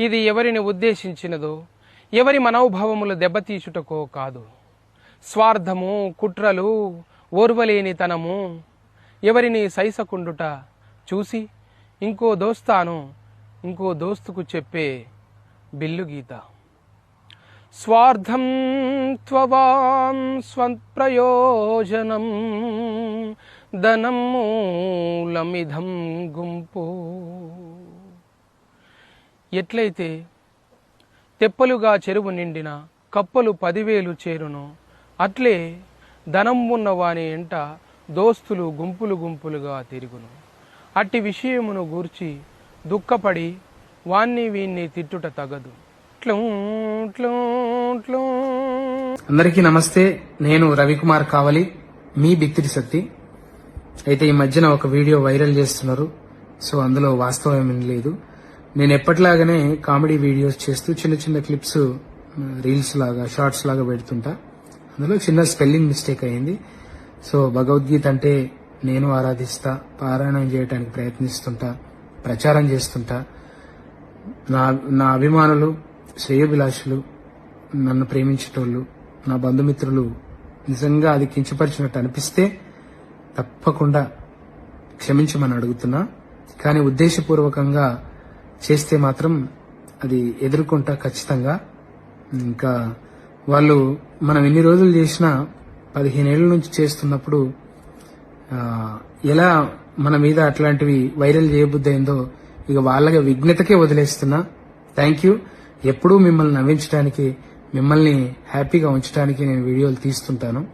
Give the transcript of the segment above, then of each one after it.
ఇది ఎవరిని ఉద్దేశించినదో ఎవరి మనోభావములు దెబ్బతీచుటకో కాదు. స్వార్థము కుట్రలు ఓర్వలేనితనము ఎవరిని సైసకుండుట చూసి ఇంకో దోస్తాను ఇంకో దోస్తుకు చెప్పే బిల్లు గీత. స్వార్థం త్వవాం స్వప్రయోజనం ధనం మూలమిధం గుంపు ఎట్లయితే తెప్పలుగా చెరువు నిండిన కప్పలు పదివేలు చేరును అట్లే ధనం ఉన్నవాని ఎంట దోస్తులు గుంపులు గుంపులుగా తిరుగును. అట్టి విషయమును గూర్చి దుఃఖపడి వాన్ని వీన్ని తిట్టుట తగదు. అందరికీ నమస్తే. నేను రవికుమార్ కావలి మీ బిత్తిరి సత్తి. అయితే ఈ మధ్యన ఒక వీడియో వైరల్ చేస్తున్నారు. సో అందులో వాస్తవం ఏమీ లేదు. నేను ఎప్పటిలాగానే కామెడీ వీడియోస్ చేస్తూ చిన్న చిన్న క్లిప్స్ రీల్స్ లాగా షార్ట్స్ లాగా పెడుతుంటా. అందులో చిన్న స్పెల్లింగ్ మిస్టేక్ అయింది సో భగవద్గీత అంటే నేను ఆరాధిస్తా పారాయణం చేయడానికి ప్రయత్నిస్తుంటా ప్రచారం చేస్తుంటా. నా నా అభిమానులు శ్రేయోభిలాషులు నన్ను ప్రేమించేటోళ్ళు నా బంధుమిత్రులు నిజంగా అది కించపరిచినట్టు అనిపిస్తే తప్పకుండా క్షమించమని అడుగుతున్నా. కానీ ఉద్దేశపూర్వకంగా చేస్తే మాత్రం అది ఎదుర్కొంటా ఖచ్చితంగా. ఇంకా వాళ్ళు మనం ఎన్ని రోజులు చేసినా పదిహేనేళ్ళ నుంచి చేస్తున్నప్పుడు ఎలా మన మీద అట్లాంటివి వైరల్ చేయబుద్దయిందో ఇక వాళ్ళగా విఘ్నతకే వదిలేస్తున్నా. Thank you. ఎప్పుడూ మిమ్మల్ని నవ్వించడానికి మిమ్మల్ని హ్యాపీగా ఉంచడానికి నేను వీడియోలు తీస్తుంటాను.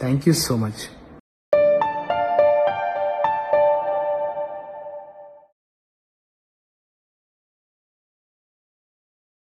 Thank you so much.